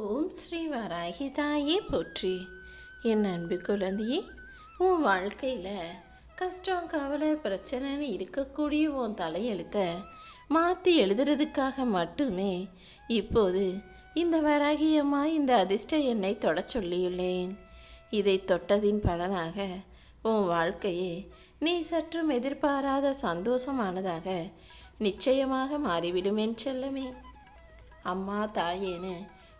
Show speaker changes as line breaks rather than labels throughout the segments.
ஓம் ஸ்ரீ வராகி தாயே போற்றி. என் அன்பு குழந்தையே உன் வாழ்க்கையில் கஷ்டம் கவலை பிரச்சனைன்னு இருக்கக்கூடிய உன் தலையெழுத்தை மாற்றி எழுதுறதுக்காக மட்டுமே இப்போது இந்த வராகி அம்மா இந்த அதிர்ஷ்ட எண்ணை தொட சொல்லியுள்ளேன். இதை தொட்டதின் பலனாக உன் வாழ்க்கையே நீ சற்றும் எதிர்பாராத சந்தோஷமானதாக நிச்சயமாக மாறிவிடும் என் செல்லமே. அம்மா தாயேன்னு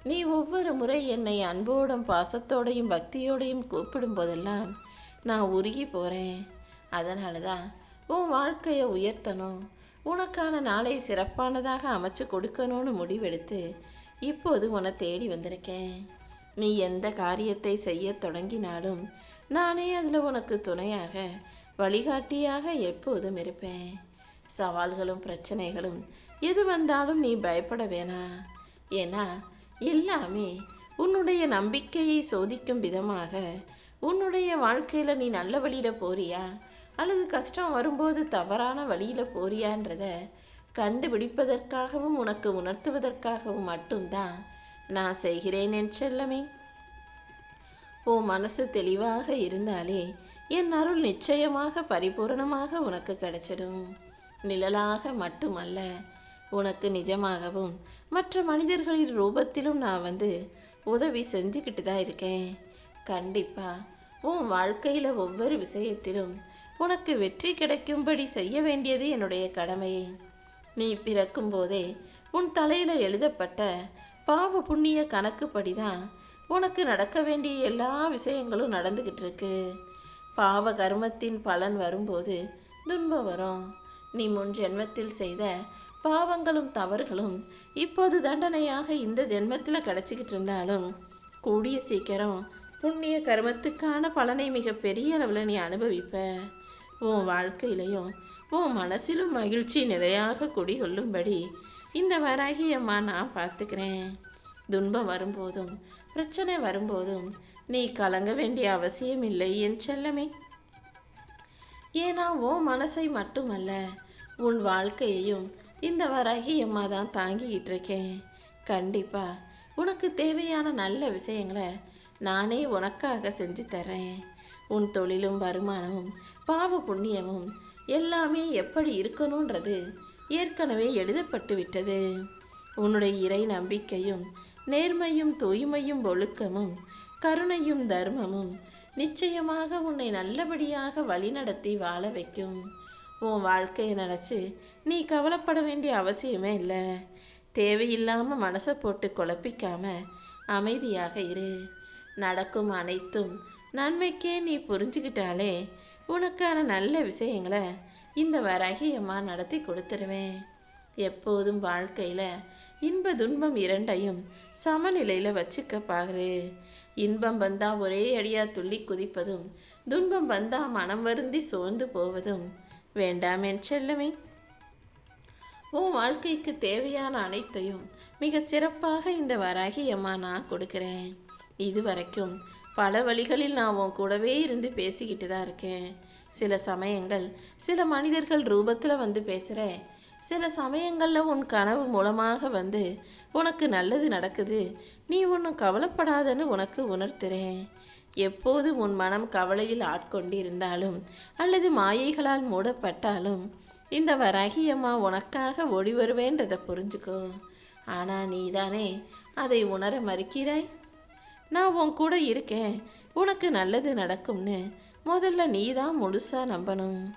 நீ ஒவ்வொரு முறை என்னை அன்போடும் பாசத்தோடையும் பக்தியோடையும் கூப்பிடும் போதெல்லாம் நான் உருகி போகிறேன் அதனால தான் உன் வாழ்க்கையை உயர்த்தணும். உனக்கான நாளை சிறப்பானதாக அமைச்சு கொடுக்கணும்னு முடிவெடுத்து இப்போது உன்னை தேடி வந்திருக்கேன். நீ எந்த காரியத்தை செய்ய தொடங்கினாலும் நானே அதில் உனக்கு துணையாக வழிகாட்டியாக எப்போதும் இருப்பேன். சவால்களும் பிரச்சனைகளும் எது வந்தாலும் நீ பயப்பட வேணாம். ஏன்னா எல்லாமே உன்னுடைய நம்பிக்கையை சோதிக்கும் விதமாக உன்னுடைய வாழ்க்கையில் நீ நல்ல வழியில் போறியா? அல்லது கஷ்டம் வரும்போது தவறான வழியில் போறியான்றத கண்டுபிடிப்பதற்காகவும் உனக்கு உணர்த்துவதற்காகவும் மட்டும்தான் நான் செய்கிறேன் என் செல்லமே. உன் மனசு தெளிவாக இருந்தாலே என் அருள் நிச்சயமாக பரிபூரணமாக உனக்கு கிடைச்சிடும். நிழலாக மட்டுமல்ல உனக்கு நிஜமாகவும் மற்ற மனிதர்களின் ரூபத்திலும் நான் வந்து உதவி செஞ்சுக்கிட்டு தான் இருக்கேன். கண்டிப்பா உன் வாழ்க்கையில் ஒவ்வொரு விஷயத்திலும் உனக்கு வெற்றி கிடைக்கும்படி செய்ய வேண்டியது என்னுடைய கடமை. நீ பிறக்கும் போதே உன் தலையில் எழுதப்பட்ட பாவ புண்ணிய கணக்குப்படி தான் உனக்கு நடக்க வேண்டிய எல்லா விஷயங்களும் நடந்துக்கிட்டு இருக்கு. பாவ கர்மத்தின் பலன் வரும்போது துன்பம் வரும். நீ முன் ஜென்மத்தில் செய்த பாவங்களும் தவறுகளும் இப்போது தண்டனையாக இந்த ஜென்மத்தில் கிடைச்சிக்கிட்டு இருந்தாலும் கூடிய சீக்கிரம் புண்ணிய கர்மத்துக்கான பலனை மிக பெரிய அளவில் நீ அனுபவிப்ப. உன் வாழ்க்கையிலையும் உன் மனசிலும் மகிழ்ச்சி நிலையாக குடிகொள்ளும்படி இந்த வராகி அம்மா நான் பார்த்துக்கிறேன். துன்பம் வரும்போதும் பிரச்சனை வரும்போதும் நீ கலங்க வேண்டிய அவசியம் இல்லை என் செல்லமே. ஏன்னா உன் மனசை மட்டுமல்ல உன் வாழ்க்கையையும் இந்த வராகி அம்மா தான் தாங்கிக்கிட்டு இருக்கேன் கண்டிப்பாக உனக்கு தேவையான நல்ல விஷயங்களை நானே உனக்காக செஞ்சு தரேன் உன் தொழிலும் வருமானமும் பாவ புண்ணியமும் எல்லாமே எப்படி இருக்கணுன்றது ஏற்கனவே எழுதப்பட்டு விட்டது. உன்னுடைய இறை நம்பிக்கையும் நேர்மையும் தூய்மையும் ஒழுக்கமும் கருணையும் தர்மமும் நிச்சயமாக உன்னை நல்லபடியாக வழிநடத்தி வாழ வைக்கும். உன் வாழ்க்கையை நினச்சி நீ கவலைப்பட வேண்டிய அவசியமே இல்லை. தேவையில்லாமல் மனசை போட்டு குழப்பிக்காம அமைதியாக இரு. நடக்கும் அனைத்தும் நன்மைக்கே நீ புரிஞ்சுக்கிட்டாலே உனக்கான நல்ல விஷயங்களை இந்த வராகியம்மா நடத்தி கொடுத்துருவேன். எப்போதும் வாழ்க்கையில் இன்ப துன்பம் இரண்டையும் சமநிலையில் வச்சுக்க பாரு. இன்பம் வந்தா ஒரே அடியாக துள்ளி குதிப்பதும் துன்பம் வந்தா மனம் வருந்தி சோர்ந்து போவதும் வேண்டாம் என் செல்லமே. உன் வாழ்க்கைக்கு தேவையான அனைத்தையும் மிக சிறப்பாக இந்த வராகி அம்மா நான் கொடுக்குறேன். இது வரைக்கும் பல வழிகளில் நான் உன் கூடவே இருந்து பேசிக்கிட்டு தான் இருக்கேன். சில சமயங்கள் சில மனிதர்கள் ரூபத்தில் வந்து பேசுகிறேன் சில சமயங்களில் உன் கனவு மூலமாக வந்து உனக்கு நல்லது நடக்குது. நீ ஒன்றும் கவலைப்படாதன்னு உனக்கு உணர்த்துறேன். எப்போது உன் மனம் கவலையில் ஆட்கொண்டிருந்தாலும் அல்லது மாயைகளால் மூடப்பட்டாலும் இந்த வரகியம்மா உனக்காக ஓடி வருவேன்றதை புரிஞ்சுக்கோ. ஆனால் நீதானே அதை உணர மறுக்கிறாய்? நான் உன் கூட இருக்கேன். உனக்கு நல்லது நடக்கும்னு முதல்ல நீ தான் முழுசா நம்பணும்.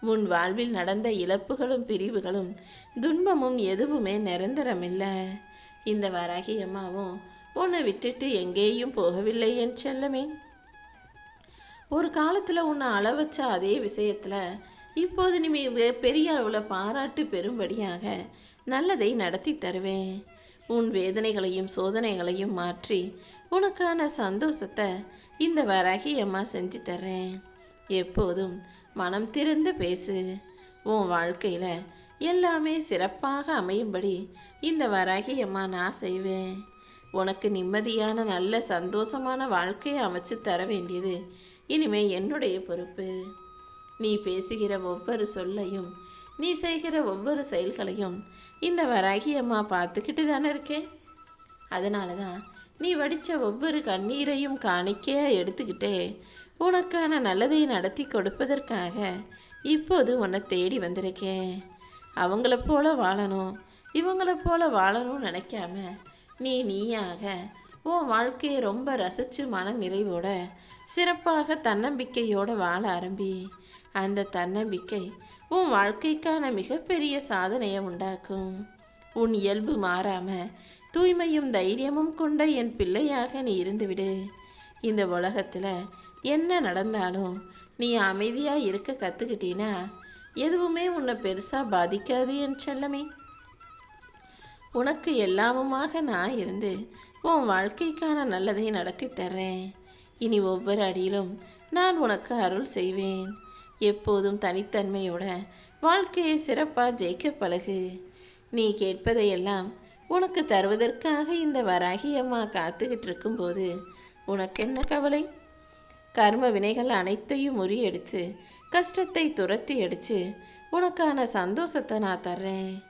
உன் வாழ்வில் நடந்த இழப்புகளும் பிரிவுகளும் துன்பமும் எதுவுமே நிரந்தரமில்லை. இந்த வராகி அம்மாவும் உன்னை விட்டுட்டு எங்கேயும் போகவில்லை என் செல்லமே. ஒரு காலத்தில் உன்னை அள வச்ச அதே விஷயத்தில் இப்போது நீ பெரிய அளவில் பாராட்டு பெறும்படியாக நல்லதை நடத்தி தருவேன். உன் வேதனைகளையும் சோதனைகளையும் மாற்றி உனக்கான சந்தோஷத்தை இந்த வராகி அம்மா செஞ்சு தர்றேன். எப்போதும் மனம் திறந்து பேசு. உன் வாழ்க்கையில் எல்லாமே சிறப்பாக அமையும்படி இந்த வராகி அம்மா நான் செய்வேன். உனக்கு நிம்மதியான நல்ல சந்தோஷமான வாழ்க்கையை அமைச்சு தர வேண்டியது. இனிமே என்னுடைய பொறுப்பு. நீ பேசுகிற ஒவ்வொரு சொல்லையும் நீ செய்கிற ஒவ்வொரு செயல்களையும் இந்த வராகி அம்மா பார்த்துக்கிட்டு தானே இருக்கேன். அதனால தான் நீ வடித்த ஒவ்வொரு கண்ணீரையும் காணிக்கையாக எடுத்துக்கிட்டே உனக்கான நல்லதை நடத்தி கொடுப்பதற்காக இப்போது உன்னை தேடி வந்திருக்கேன். அவங்கள போல வாழணும் இவங்கள போல வாழணும்னு நினைக்காம நீ நீயாக. உன் வாழ்க்கையை ரொம்ப ரசித்து மன நிறைவோட சிறப்பாக தன்னம்பிக்கையோட வாழ ஆரம்பி. அந்த தன்னம்பிக்கை உன் வாழ்க்கைக்கான மிகப்பெரிய சாதனையை உண்டாக்கும். உன் இயல்பு மாறாம தூய்மையும் தைரியமும் கொண்ட என் பிள்ளையாக நீ இருந்துவிடு. இந்த உலகத்தில் என்ன நடந்தாலும் நீ அமைதியாக இருக்க கற்றுக்கிட்டீன்னா எதுவுமே உன்னை பெருசாக பாதிக்காது என் செல்லமே. உனக்கு எல்லாமுமாக நான் இருந்து உன் வாழ்க்கைக்கான நல்லதை நடத்தி தர்றேன். இனி ஒவ்வொரு அடியிலும் நான் உனக்கு அருள் செய்வேன். எப்போதும் தனித்தன்மையோட வாழ்க்கையை சிறப்பாக ஜெயிக்க பழகு. நீ கேட்பதையெல்லாம் உனக்கு தருவதற்காக இந்த வராகி அம்மா காத்துக்கிட்டு இருக்கும்போது உனக்கு என்ன கவலை? கர்ம வினைகள் அனைத்தையும் முறியடித்து கஷ்டத்தை துரத்தி அடித்து உனக்கான சந்தோஷத்தை நான் தர்றேன்.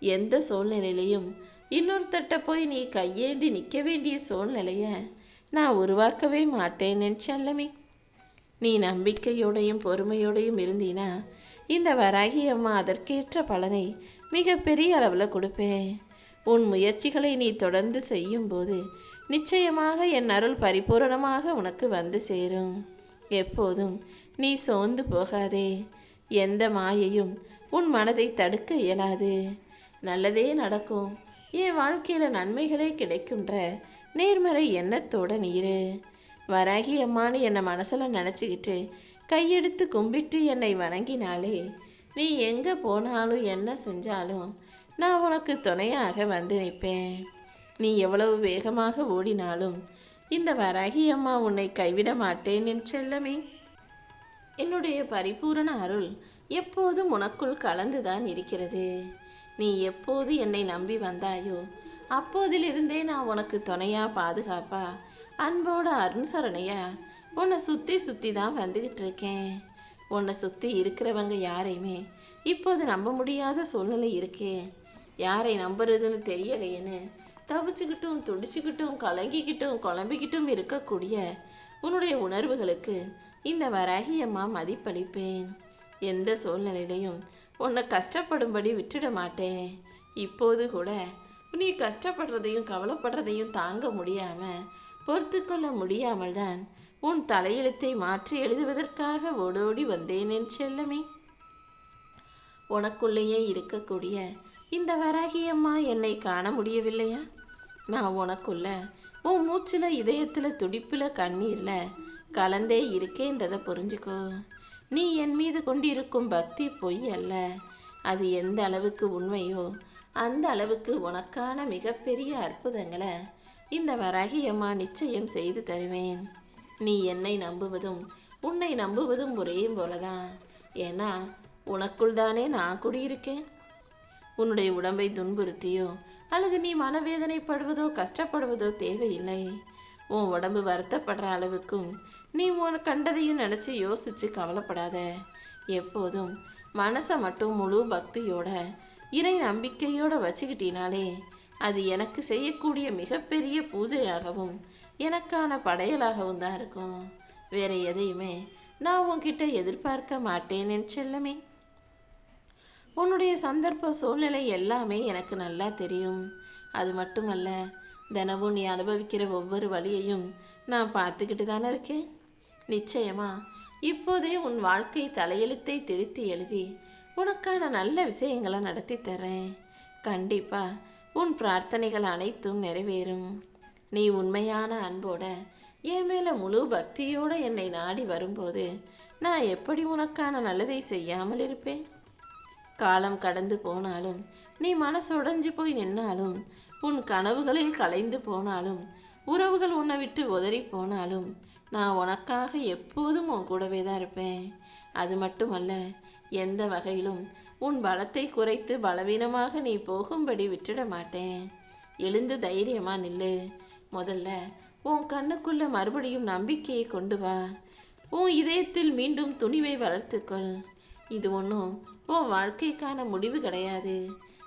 எந்த சூழ்நிலையிலையும் இன்னொருத்தட்ட போய் நீ கையேந்தி நிற்க வேண்டிய சூழ்நிலையை நான் உருவாக்கவே மாட்டேன் என் செல்லமே. நீ நம்பிக்கையோடையும் பொறுமையோடையும் இருந்தீனா இந்த வராகி அம்மா அதற்கேற்ற பலனை மிகப்பெரிய அளவில் கொடுப்பேன். உன் முயற்சிகளை நீ தொடர்ந்து செய்யும்போது நிச்சயமாக என் அருள் பரிபூரணமாக உனக்கு வந்து சேரும். எப்போதும் நீ சோர்ந்து போகாதே. எந்த மாயையும் உன் மனதை தடுக்க இயலாது. நல்லதே நடக்கும். என் வாழ்க்கையில் நன்மைகளே கிடைக்குன்ற நேர்மறை எண்ணத்தோட நீரு. வராகி அம்மான்னு என்னை மனசில் நினச்சிக்கிட்டு கையெடுத்து கும்பிட்டு என்னை வணங்கினாலே நீ எங்கே போனாலும் என்ன செஞ்சாலும் நான் உனக்கு துணையாக வந்து நிற்பேன். நீ எவ்வளவு வேகமாக ஓடினாலும் இந்த வராகி அம்மா உன்னை கைவிட மாட்டேன் என் செல்லமே. என்னுடைய பரிபூரண அருள் எப்போதும் உனக்குள் கலந்துதான் இருக்கிறது. நீ எப்போது என்னை நம்பி வந்தாயோ அப்போதிலிருந்தே நான் உனக்கு துணையா பாதுகாப்பா? அன்போட அருண்சரணையா உன்னை சுற்றி சுற்றி தான் வந்துக்கிட்டு இருக்கேன். உன்னை சுற்றி இருக்கிறவங்க யாரையுமே இப்போது நம்ப முடியாத சூழ்நிலை இருக்கே. யாரை நம்புறதுன்னு தெரியலையேன்னு தவிச்சுக்கிட்டும் துடிச்சுக்கிட்டும் கலங்கிக்கிட்டும் குழம்பிக்கிட்டும் இருக்கக்கூடிய உன்னுடைய உணர்வுகளுக்கு இந்த வரகியம்மா மதிப்பளிப்பேன். எந்த சூழ்நிலையிலையும் உன்னை கஷ்டப்படும்படி விட்டுட மாட்டேன். இப்போது கூட நீ கஷ்டப்படுறதையும் கவலைப்படுறதையும் தாங்க முடியாமல் பொறுத்து கொள்ள முடியாமல் தான் உன் தலையெழுத்தை மாற்றி எழுதுவதற்காக ஓடோடி வந்தேன் என் செல்லமே. உனக்குள்ளேயே இருக்கக்கூடிய இந்த வராகியம்மா என்னை காண முடியவில்லையா? நான் உனக்குள்ள உன் மூச்சில் இதயத்தில் துடிப்பில் கண்ணீரில் கலந்தே இருக்கேன்றதை புரிஞ்சுக்கோ. நீ என் மீது கொண்டிருக்கும் பக்தி பொய் அல்ல. அது எந்த அளவுக்கு உண்மையோ அந்த அளவுக்கு உனக்கான மிகப்பெரிய அற்புதங்களை இந்த வராகி அம்மா நிச்சயம் செய்து தருவேன். நீ என்னை நம்புவதும் உன்னை நம்புவதும் ஒரே போலதான். ஏன்னா உனக்குள் தானே நான் குடியிருக்கேன். உன்னுடைய உடம்பை துன்புறுத்தியோ அல்லது நீ மனவேதனைப்படுவதோ கஷ்டப்படுவதோ தேவையில்லை. உன் உடம்பு வருத்தப்படுற அளவுக்கும் நீ உன் கண்டதையும் நினச்சி யோசிச்சு கவலைப்படாத. எப்போதும் மனசை மட்டும் முழு பக்தியோட இறை நம்பிக்கையோட வச்சுக்கிட்டினாலே அது எனக்கு செய்யக்கூடிய மிகப்பெரிய பூஜையாகவும் எனக்கான படையலாகவும் தான் இருக்கும். வேற எதையுமே நான் உன்கிட்ட எதிர்பார்க்க மாட்டேன் என் செல்லமே. உன்னுடைய சந்தர்ப்ப சூழ்நிலை எல்லாமே எனக்கு நல்லா தெரியும். அது மட்டுமல்ல தினமும் நீ அனுபவிக்கிற ஒவ்வொரு வழியையும் நான் பார்த்துக்கிட்டு தானே இருக்கேன். நிச்சயமா. இப்போதே உன் வாழ்க்கை தலையெழுத்தை திருத்தி எழுதி உனக்கான நல்ல விஷயங்களை நடத்தி தரேன் கண்டிப்பா உன் பிரார்த்தனைகள் அனைத்தும் நிறைவேறும். நீ உண்மையான அன்போட என் மேல முழு பக்தியோட என்னை நாடி வரும்போது நான் எப்படி உனக்கான நல்லதை செய்யாமல் இருப்பேன்? காலம் கடந்து போனாலும் நீ மனசுடைஞ்சு போய் நின்னாலும் உன் கனவுகளில் கலைந்து போனாலும் உறவுகள் உன்னை விட்டு உதறி போனாலும் நான் உனக்காக எப்போதும் உன் கூடவே தான் இருப்பேன். அது மட்டுமல்ல எந்த வகையிலும் உன் பலத்தை குறைத்து பலவீனமாக நீ போகும்படி விட்டுட மாட்டேன். எழுந்து தைரியமா நில்லு. முதல்ல உன் கண்ணுக்குள்ள மறுபடியும் நம்பிக்கையை கொண்டு வா. உன் இதயத்தில் மீண்டும் துணிவை வளர்த்துக்கொள். இது ஒன்றும் உன் வாழ்க்கைக்கான முடிவு கிடையாது.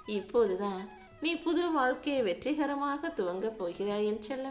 இப்போதுதான் நீ புது வாழ்க்கையை வெற்றிகரமாக துவங்கப் போகிறாய் என் செல்ல